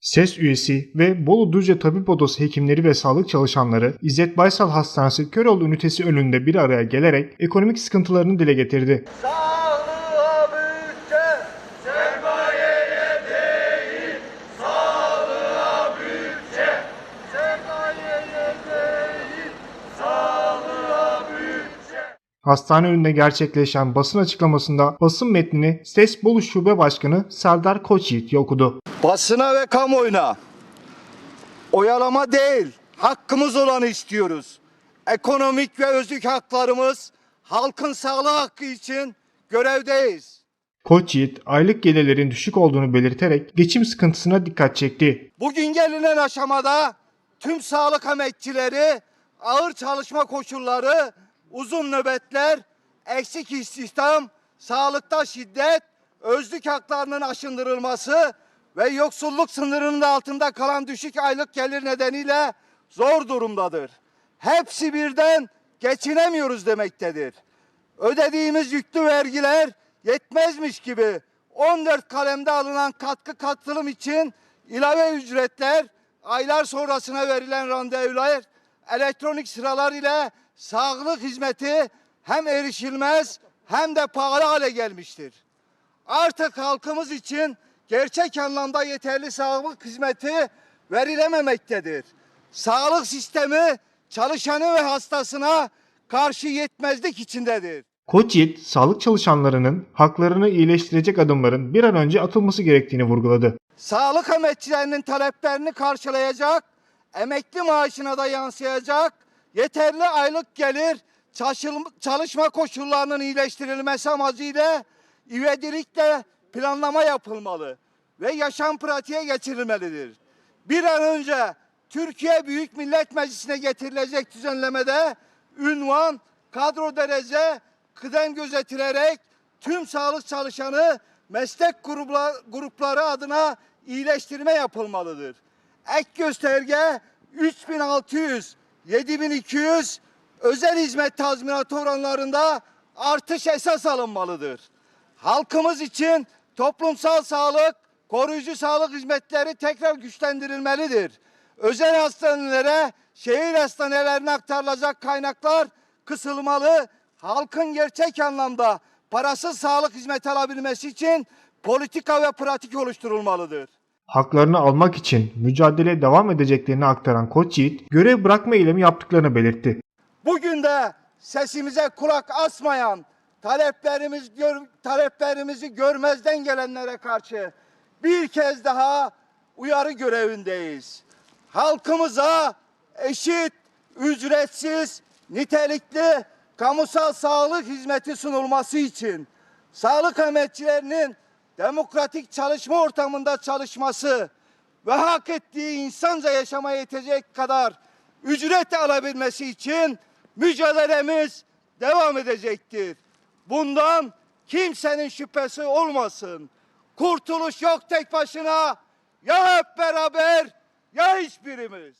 SES üyesi ve Bolu Düzce Tabip Odası hekimleri ve sağlık çalışanları İzzet Baysal Hastanesi Köroğlu ünitesi önünde bir araya gelerek ekonomik sıkıntılarını dile getirdi. Sağlığa Hastane önünde gerçekleşen basın açıklamasında basın metnini SES Bolu Şube Başkanı Serdar Koçyiğit okudu. Basına ve kamuoyuna oyalama değil, hakkımız olanı istiyoruz. Ekonomik ve özlük haklarımız halkın sağlığı hakkı için görevdeyiz. Koçyiğit aylık gelirlerin düşük olduğunu belirterek geçim sıkıntısına dikkat çekti. Bugün gelinen aşamada tüm sağlık emekçileri ağır çalışma koşulları, uzun nöbetler, eksik istihdam, sağlıkta şiddet, özlük haklarının aşındırılması ve yoksulluk sınırının altında kalan düşük aylık gelir nedeniyle zor durumdadır. Hepsi birden geçinemiyoruz demektedir. Ödediğimiz yüklü vergiler yetmezmiş gibi 14 kalemde alınan katkı katılım için ilave ücretler, aylar sonrasına verilen randevular, elektronik sıralar ile sağlık hizmeti hem erişilmez hem de pahalı hale gelmiştir. Artık halkımız için gerçek anlamda yeterli sağlık hizmeti verilememektedir. Sağlık sistemi çalışanı ve hastasına karşı yetmezlik içindedir. Koçyiğit, sağlık çalışanlarının haklarını iyileştirecek adımların bir an önce atılması gerektiğini vurguladı. Sağlık emekçilerinin taleplerini karşılayacak, emekli maaşına da yansıyacak, yeterli aylık gelir, çalışma koşullarının iyileştirilmesi amacıyla ivedilikle planlama yapılmalı ve yaşam pratiğe geçirilmelidir. Bir an önce Türkiye Büyük Millet Meclisi'ne getirilecek düzenlemede ünvan, kadro derece, kıdem gözetilerek tüm sağlık çalışanı meslek grupla- grupları adına iyileştirme yapılmalıdır. Ek gösterge 3600, 7200 özel hizmet tazminatı oranlarında artış esas alınmalıdır. Halkımız için toplumsal sağlık, koruyucu sağlık hizmetleri tekrar güçlendirilmelidir. Özel hastanelere, şehir hastanelerine aktarılacak kaynaklar kısılmalı. Halkın gerçek anlamda parasız sağlık hizmeti alabilmesi için politika ve pratik oluşturulmalıdır. Haklarını almak için mücadele devam edeceklerini aktaran Koçyiğit, görev bırakma eylemi yaptıklarını belirtti. Bugün de sesimize kulak asmayan, taleplerimiz gör, taleplerimizi görmezden gelenlere karşı bir kez daha uyarı görevindeyiz. Halkımıza eşit, ücretsiz, nitelikli kamusal sağlık hizmeti sunulması için sağlık emekçilerinin demokratik çalışma ortamında çalışması ve hak ettiği insanca yaşamaya yetecek kadar ücret alabilmesi için mücadelemiz devam edecektir. Bundan kimsenin şüphesi olmasın. Kurtuluş yok tek başına. Ya hep beraber ya hiçbirimiz.